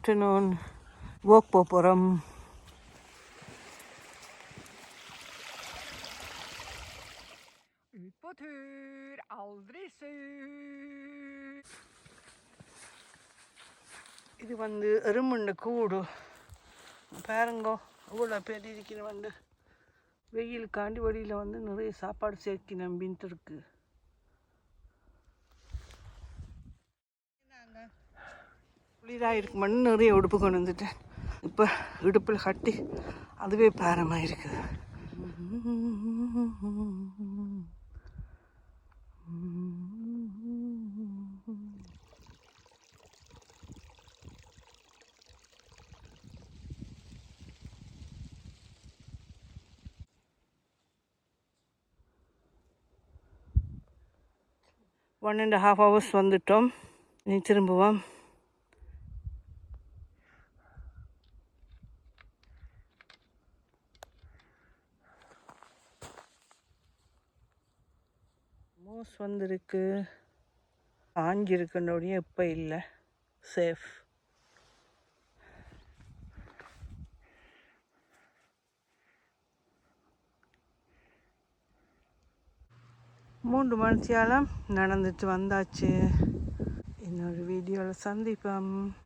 Afternoon walk போக போகிறோம் Ut på tur, aldri sur. இது வந்து எறும்புண்ட கூடு. பாருங்கோ இவ்வளோ பேர் இருக்கிற வந்து வெயிலுக்காண்டி வெளியில் வந்து நிறைய சாப்பாடு சேர்க்கி நம்பின்ட்டு இருக்கு. குளிராக மண் நிறைய உடுப்பு கொண்டு வந்துட்டேன். இப்போ இடுப்பில் கட்டி அதுவே பாரமாக இருக்குது ஒன் அண்ட் ஹாஃப் ஹவர்ஸ் வந்துட்டோம். நீ திரும்புவோம். மோஸ் வந்திருக்கு. ஆஞ்சிருக்கனோடைய இப்போ இல்லை. சேஃப் மூன்று மணித்தியாலம் நடந்துட்டு வந்தாச்சு. இன்னொரு வீடியோவில் சந்திப்போம்.